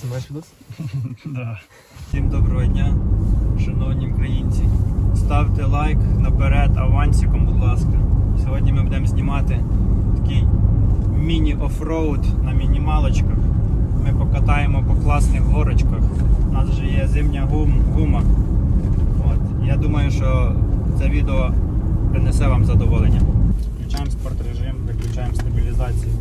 Знімаєш відос? Да. Всім доброго дня, шановні українці. Ставте лайк наперед авансиком, будь ласка. Сьогодні ми будемо знімати такий міні-офроуд на мінімалочках. Ми покатаємо по класних горочках. У нас вже є зимня гум, гума. От. Я думаю, що це відео принесе вам задоволення. Включаємо спортрежим, виключаємо стабілізацію.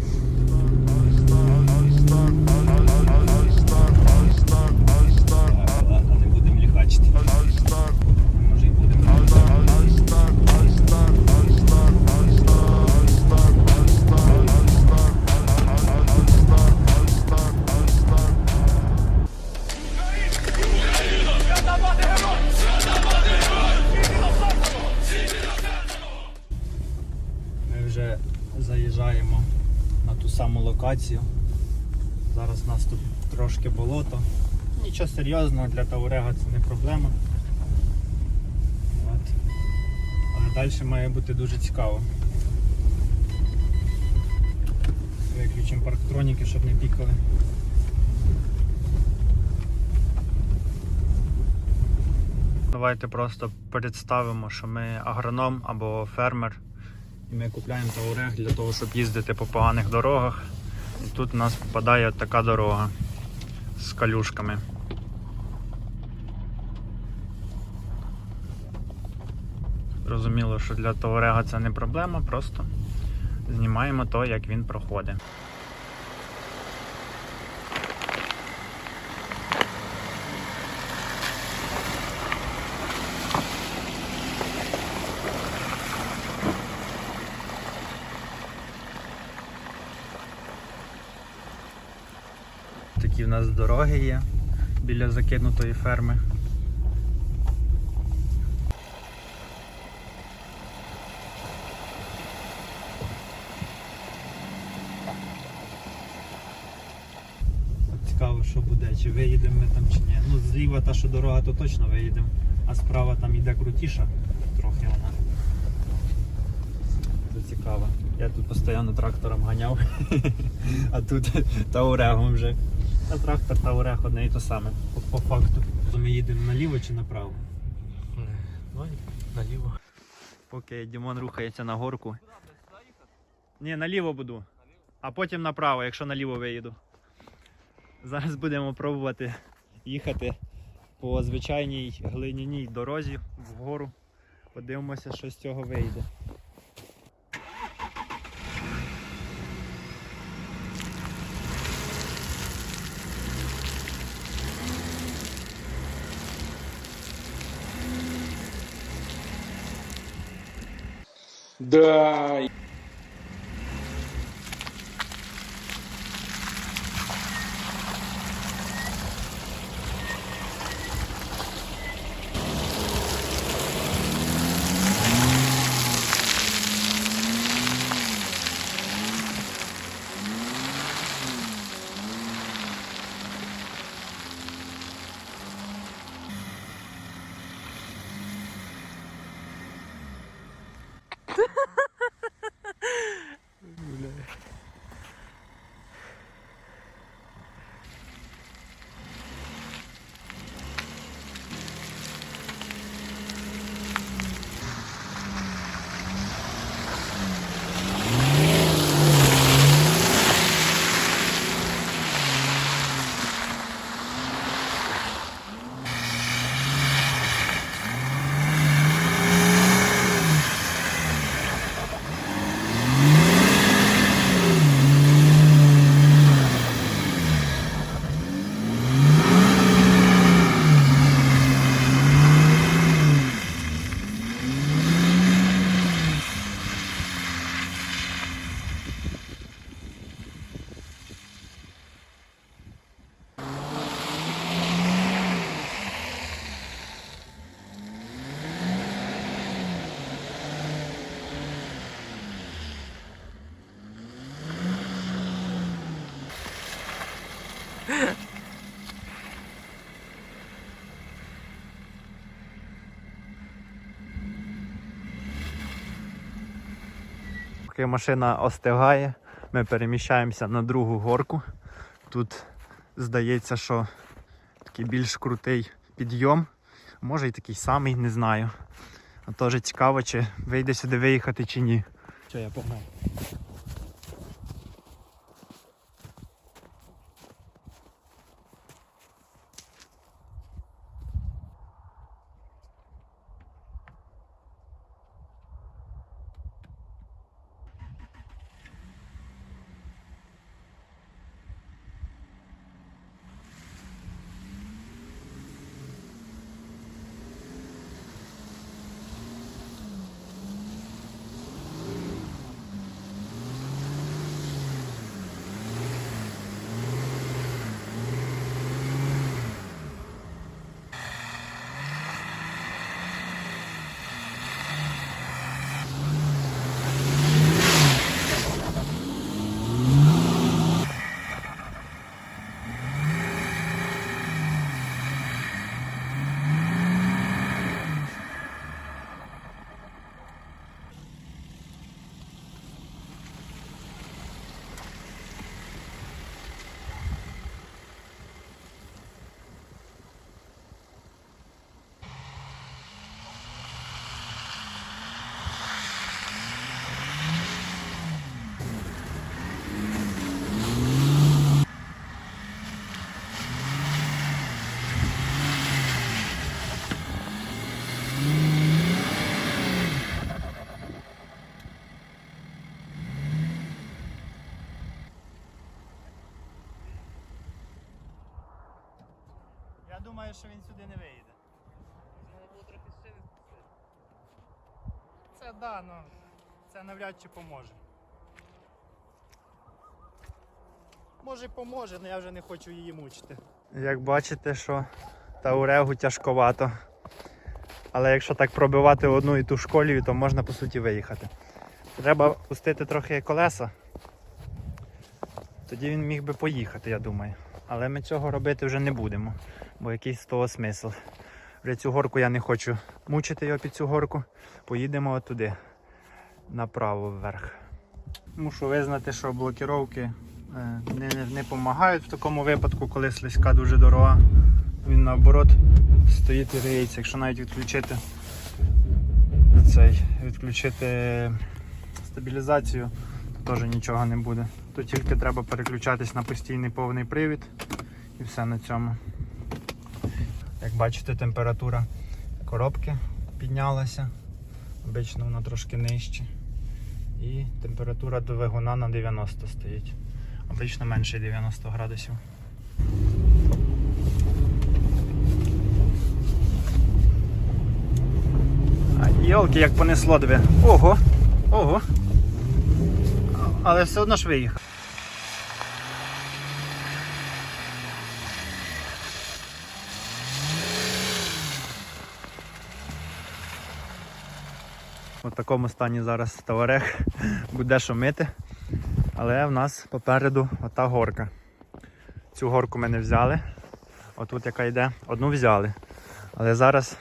Локацію. Зараз у нас тут трошки болото. Нічого серйозного для Таурега це не проблема. От. Але далі має бути дуже цікаво. Виключимо парктроніки, щоб не пікали. Давайте просто представимо, що ми агроном або фермер. І ми купляємо таурег для того, щоб їздити по поганих дорогах. І тут у нас попадає така дорога з калюшками. Зрозуміло, що для Товарега це не проблема, просто знімаємо то, як він проходить. Такі в нас дороги є біля закинутої ферми. Цікаво, що буде, чи виїдемо ми там, чи ні. Ну, зліва та, що дорога, то точно виїдемо, а справа там іде крутіша, трохи вона. Це цікаво. Я тут постійно трактором ганяв, а тут таурегом вже. А трактор Таурег одне і то саме, по, по факту. Ми їдемо наліво чи направо? Ну, наліво. Поки Дімон рухається на горку. Ні, наліво буду. А потім направо, якщо наліво виїду. Зараз будемо пробувати їхати по звичайній глиняній дорозі вгору. Подивимося, що з цього вийде. Да. Поки машина остигає, ми переміщаємося на другу горку. Тут здається, що такий більш крутий підйом. Може і такий самий, не знаю. А теж цікаво, чи вийде сюди виїхати чи ні. Що, я погнав. Думаю, що він сюди не виїде. Це да, ну це навряд чи поможе. Може поможе, але я вже не хочу її мучити. Як бачите, що таурегу тяжковато. Але якщо так пробивати одну і ту школію, то можна по суті виїхати. Треба пустити трохи колеса. Тоді він міг би поїхати, я думаю. Але ми цього робити вже не будемо, бо якийсь з того смисл. Вже цю горку я не хочу мучити його під цю горку. Поїдемо отуди, направо вверх. Мушу визнати, що блокіровки е, не, не, допомагають в такому випадку, коли слизька дуже дорога. Він наоборот стоїть і риється. Якщо навіть відключити цей, відключити стабілізацію, то теж нічого не буде. То тільки треба переключатись на постійний повний привід і все на цьому. Як бачите, температура коробки піднялася. Обично вона трошки нижче. І температура двигуна на 90 стоїть. Обично менше 90 градусів. Йолки, як понесло диви. Ого! Ого! Але все одно ж виїхав. У такому стані зараз товарех буде що мити. Але в нас попереду ота горка. Цю горку ми не взяли. Отут яка йде, одну взяли. Але зараз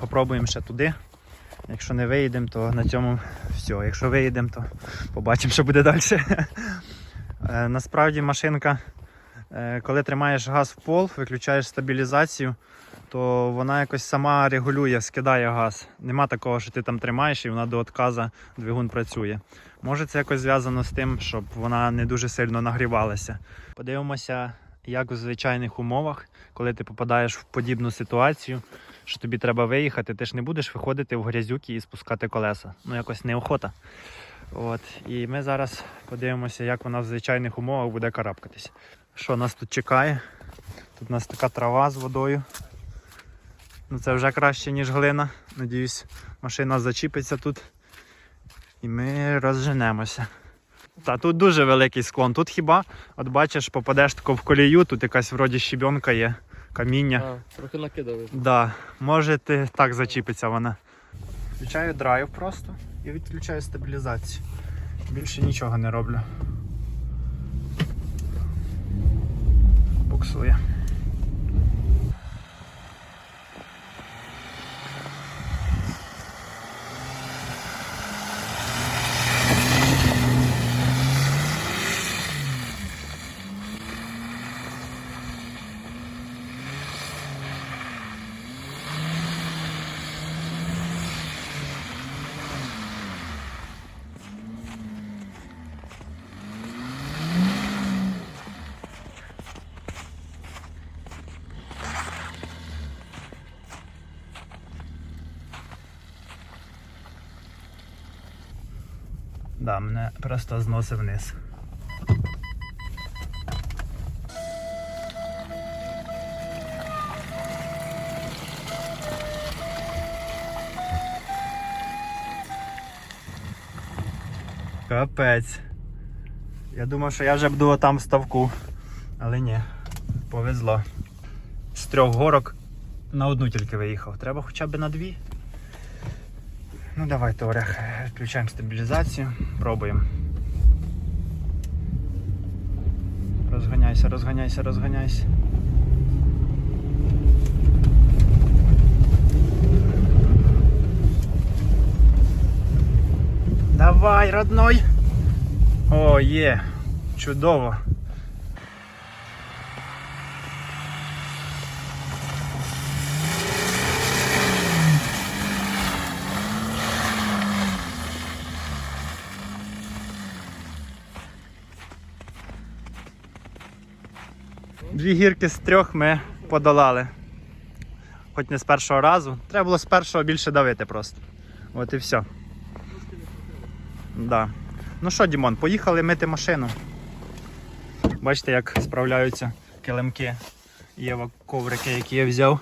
попробуємо ще туди. Якщо не виїдемо, то на цьому все. Якщо виїдемо, то побачимо, що буде далі. Е, Насправді машинка, е, коли тримаєш газ в пол, виключаєш стабілізацію, то вона якось сама регулює, скидає газ. Нема такого, що ти там тримаєш і вона до отказа двигун працює. Може це якось зв'язано з тим, щоб вона не дуже сильно нагрівалася. Подивимося, як в звичайних умовах, коли ти попадаєш в подібну ситуацію, що тобі треба виїхати, ти ж не будеш виходити в грязюки і спускати колеса. Ну якось неохота. От. І ми зараз подивимося, як вона в звичайних умовах буде карабкатись. Що нас тут чекає? Тут у нас така трава з водою. Ну це вже краще, ніж глина. Надіюсь, машина зачіпиться тут. І ми розженемося. Та тут дуже великий склон. Тут хіба, от бачиш, попадеш тако в колію, тут якась вроді щебенка є, каміння. А, трохи накидали. Да, може ти так зачіпиться вона. Включаю драйв просто і відключаю стабілізацію. Більше нічого не роблю. Буксує. Да, мене просто зносив вниз. Капець. Я думав, що я вже буду там в ставку. Але ні, повезло. З трьох горок на одну тільки виїхав. Треба хоча б на дві. Ну давайте, Орех, включаємо стабілізацію, пробуємо. Розганяйся, розганяйся, розганяйся. Давай, родной! О, є! Чудово! Дві гірки з трьох ми подолали. Хоч не з першого разу. Треба було з першого більше давити просто. От і все. Да. Ну що, Дімон, поїхали мити машину. Бачите, як справляються килимки. Є коврики, які я взяв.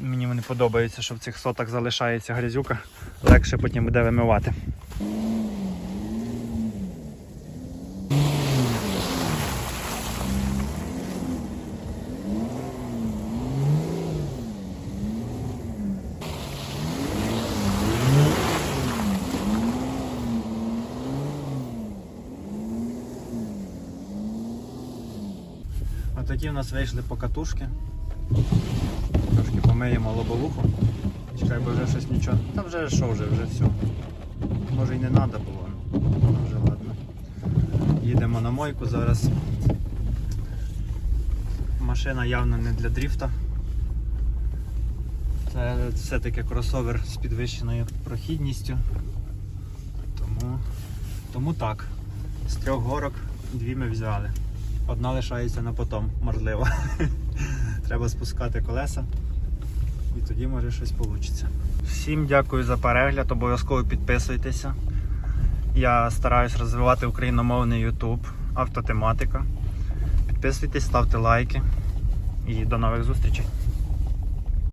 Мені вони подобаються, що в цих сотах залишається грязюка. Легше потім буде вимивати. А такі в нас вийшли покатушки. Трошки помиємо лобовуху. Чекай, бо вже щось нічого. Та вже що вже, вже все. Може і не треба було. Ну вже ладно. Їдемо на мойку зараз. Машина явно не для дріфта. Це все-таки кросовер з підвищеною прохідністю. Тому, тому так. З трьох горок дві ми взяли. Одна лишається на потом, можливо. Треба спускати колеса. І тоді може щось вийде. Всім дякую за перегляд, обов'язково підписуйтеся. Я стараюсь розвивати україномовний YouTube, автотематика. Підписуйтесь, ставте лайки і до нових зустрічей.